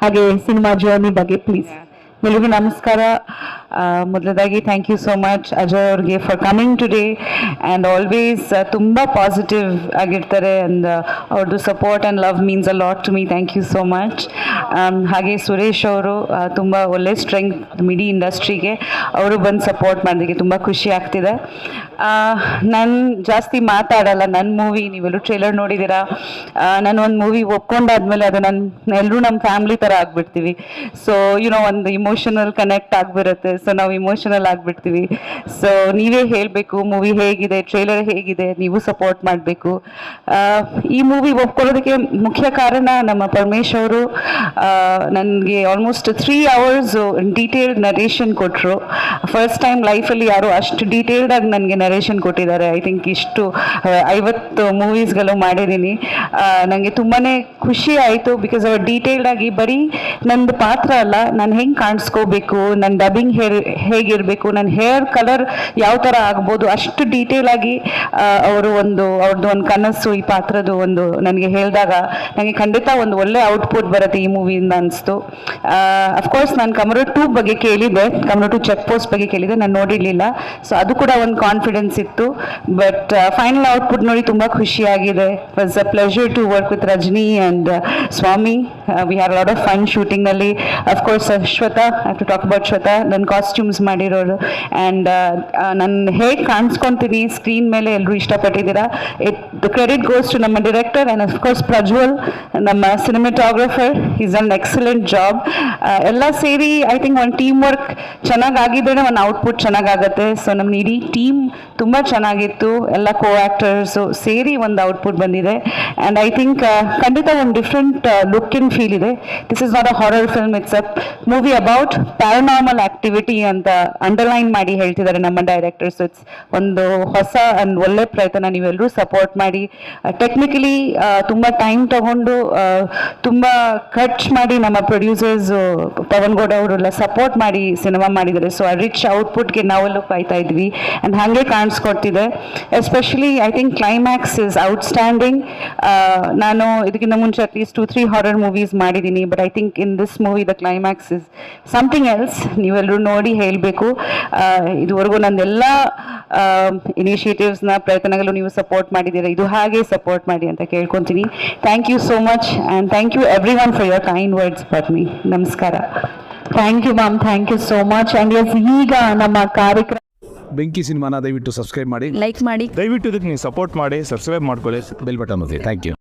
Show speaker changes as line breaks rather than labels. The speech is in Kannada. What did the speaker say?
ಹಾಗೆ ಸಿನಿಮಾ ಜರ್ನಿ ಬಗ್ಗೆ ಪ್ಲೀಸ್ ಎಲ್ಲರಿಗೂ ನಮಸ್ಕಾರ. ಮೊದಲದಾಗಿ thank you so much Ajay ಅವ್ರಿಗೆ for coming today and always ತುಂಬ ಪಾಸಿಟಿವ್ ಆಗಿರ್ತಾರೆ ಆ್ಯಂಡ್ ಅವ್ರದ್ದು support and love means a lot to me thank you so much ಹಾಗೆ ಸುರೇಶ್ ಅವರು ತುಂಬ ಒಳ್ಳೆ ಸ್ಟ್ರೆಂಗ್ ಮಿಡಿ ಇಂಡಸ್ಟ್ರಿಗೆ ಅವರು ಬಂದು ಸಪೋರ್ಟ್ ಮಾಡೋದಕ್ಕೆ ತುಂಬ ಖುಷಿ ಆಗ್ತಿದೆ. ನಾನು ಜಾಸ್ತಿ ಮಾತಾಡಲ್ಲ ನನ್ನ ಮೂವಿ ನೀವೆಲ್ಲರೂ ಟ್ರೇಲರ್ ನೋಡಿದ್ದೀರಾ? ನಾನು ಒಂದು ಮೂವಿ ಒಪ್ಕೊಂಡಾದ್ಮೇಲೆ ಅದು ನನ್ನ ಎಲ್ಲರೂ ನಮ್ಮ ಫ್ಯಾಮ್ಲಿ ಥರ ಆಗ್ಬಿಡ್ತೀವಿ. ಸೊ ಯುನೋ ಒಂದು ಇಮೋಷನಲ್ ಕನೆಕ್ಟ್ ಆಗಿಬಿರುತ್ತೆ ಸೊ ನಾವು ಇಮೋಷನಲ್ ಆಗಿಬಿಡ್ತೀವಿ. ಸೊ ನೀವೇ ಹೇಳಬೇಕು ಮೂವಿ ಹೇಗಿದೆ ಟ್ರೇಲರ್ ಹೇಗಿದೆ, ನೀವು ಸಪೋರ್ಟ್ ಮಾಡಬೇಕು. ಈ ಮೂವಿ ಒಪ್ಕೊಳ್ಳೋದಕ್ಕೆ ಮುಖ್ಯ ಕಾರಣ ನಮ್ಮ ಪರಮೇಶ್ ಅವರು ನನಗೆ almost three hours detailed narration ಕೊಟ್ಟರು ಫಸ್ಟ್ ಟೈಮ್ ಲೈಫಲ್ಲಿ ಯಾರು ಅಷ್ಟು ಡೀಟೇಲ್ಡ್ ಆಗಿ ನನಗೆ ನರೇಷನ್ ಕೊಟ್ಟಿದ್ದಾರೆ. ಐ ಥಿಂಕ್ ಇಷ್ಟು ಐವತ್ತು ಮೂವೀಸ್ಗಳು ಮಾಡಿದ್ದೀನಿ. ನನಗೆ ತುಂಬಾ ಖುಷಿ ಆಯಿತು ಬಿಕಾಸ್ ಅವರು ಡೀಟೇಲ್ಡ್ ಆಗಿ ಬರೀ ನಂದು ಪಾತ್ರ ಅಲ್ಲ, ನಾನು ಹೆಂಗೆ ಕಾಣಿಸ್ಕೋಬೇಕು ನನ್ನ ಡಬ್ಬಿಂಗ್ ಹೇರ್ ಹೇಗಿರಬೇಕು ನನ್ನ ಹೇರ್ ಕಲರ್ ಯಾವ ಥರ ಆಗ್ಬೋದು, ಅಷ್ಟು ಡೀಟೇಲ್ ಆಗಿ ಅವರು ಒಂದು ಅವ್ರದ್ದು ಒಂದು ಕನಸು ಈ ಪಾತ್ರದ್ದು ಒಂದು ನನಗೆ ಹೇಳಿದಾಗ ನನಗೆ ಖಂಡಿತ ಒಂದು ಒಳ್ಳೆ ಔಟ್ಪುಟ್ ಬರುತ್ತೆ ಈ ಮೂವಿಯಿಂದ ಅನಿಸ್ತು. ಅಫ್ಕೋರ್ಸ್ ನಾನು ಕಮರ ಟೂ ಬಗ್ಗೆ ಕೇಳಿದ್ದೆ ಕಮರ ಟು ಚೆಕ್ ಪೋಸ್ಟ್ ಬಗ್ಗೆ ಕೇಳಿದ್ದೆ, ನಾನು ನೋಡಿರಲಿಲ್ಲ. ಸೊ ಅದು ಕೂಡ ಒಂದು ಕಾನ್ಫಿಡೆನ್ಸ್ ಇತ್ತು. ಬಟ್ ಫೈನಲ್ ಔಟ್ಪುಟ್ ನೋಡಿ ತುಂಬ ಖುಷಿಯಾಗಿದೆ. Was a pleasure to work with Rajini and Swamy we have lot of fun ಶೂಟಿಂಗ್ನಲ್ಲಿ of course Shwetha to talk about Shwetha ನನ್ನ ಕಾಸ್ಟ್ಯೂಮ್ಸ್ ಮಾಡಿರೋರು. ಆ್ಯಂಡ್ ನಾನು ಹೇಗೆ ಕಾಣಿಸ್ಕೊತೀನಿ ಸ್ಕ್ರೀನ್ ಮೇಲೆ ಎಲ್ಲರೂ ಇಷ್ಟಪಟ್ಟಿದ್ದೀರಾ? It the credit goes to ನಮ್ಮ director and of course Prajwal, ನಮ್ಮ cinematographer is an excellent job ಎಲ್ಲ ಸೇರಿ ಐ ಥಿಂಕ್ ಒಂದು ಟೀಮ್ ವರ್ಕ್ ಚೆನ್ನಾಗಾಗಿದ್ರೆ ಒಂದು ಔಟ್ಪುಟ್ ಚೆನ್ನಾಗಾಗತ್ತೆ. ಸೊ ನಮ್ಮ ಇಡೀ ಟೀಮ್ ತುಂಬ ಚೆನ್ನಾಗಿತ್ತು. ಎಲ್ಲ ಕೋ ಆ್ಯಕ್ಟರ್ಸು ಸೇರಿ ಒಂದು ಔಟ್ಪುಟ್ ಬಂದಿದೆ. ಆ್ಯಂಡ್ ಐ ಥಿಂಕ್ ಖಂಡಿತ ಒಂದು ಡಿಫ್ರೆಂಟ್ ಲುಕ್ ಇನ್ ಫೀಲ್ ಇದೆ. This is not a horror film it's a movie about paranormal activity ಅಂತ ಅಂಡರ್ಲೈನ್ ಮಾಡಿ ಹೇಳ್ತಿದ್ದಾರೆ ನಮ್ಮ ಡೈರೆಕ್ಟರ್ಸ್ ಇಟ್ಸ್ ಒಂದು ಹೊಸ ಅಂಡ್ ಒಳ್ಳೆ ಪ್ರಯತ್ನ ನೀವೆಲ್ಲರೂ ಸಪೋರ್ಟ್ ಮಾಡಿ. ಟೆಕ್ನಿಕಲಿ ತುಂಬ ಟೈಮ್ ತಗೊಂಡು ಆ, ತುಂಬ ಖರ್ಚು ಮಾಡಿ ನಮ್ಮ ಪ್ರೊಡ್ಯೂಸರ್ಸ್ ಪವನ್ ಗೌಡ ಅವರೆಲ್ಲ ಸಪೋರ್ಟ್ ಮಾಡಿ ಸಿನಿಮಾ ಮಾಡಿದ್ದಾರೆ. ಸೊ ಆ ರಿಚ್ ಔಟ್ಪುಟ್ಗೆ ನಾವೆಲ್ಲೂ ಕಾಯ್ತಾ ಇದ್ವಿ. ಆ್ಯಂಡ್ ಹಾಗೆ ಕಾಣಿಸ್ಕೊಡ್ತಿದೆ. Especially I think climax is outstanding ನಾನು ಇದಕ್ಕಿಂತ ಮುಂಚೆ at least two three horror movies ಮಾಡಿದ್ದೀನಿ. But I think in this movie the climax is something else ನೀವೆಲ್ಲರೂ ನೋಡಿ ಹೇಳಬೇಕು. ಇದುವರೆಗೂ ನನ್ನೆಲ್ಲ ಇನಿಷಿಯೇಟಿವ್ಸ್ನ ಪ್ರಯತ್ನಗಳು ನೀವು ಸಪೋರ್ಟ್ ಮಾಡಿದ್ದೀರಾ ಇದು ಹಾಗೆ ಸಪೋರ್ಟ್ ಮಾಡಿ ಅಂತ ಕೇಳ್ಕೊತೀನಿ. Thank you so much and thank you everyone for your kind words for me ನಮಸ್ಕಾರ. Thank you ma'am thank you so much and yes ಈಗ ನಮ್ಮ ಕಾರ್ಯಕ್ರಮ
ಬೆಂಕಿ ಸಿನಿಮಾನ ದಯವಿಟ್ಟು ಸಬ್ಸ್ಕ್ರೈಬ್ ಮಾಡಿ.
ಲೈಕ್ ಮಾಡಿ.
ದಯವಿಟ್ಟು ಇದಕ್ಕೆ ನೀವು ಸಪೋರ್ಟ್ ಮಾಡಿ ಸಬ್ಸ್ಕ್ರೈಬ್ ಮಾಡ್ಕೊಳ್ಳಿ.
ಬೆಲ್ ಬಟನ್ ಒತ್ತಿ. Thank you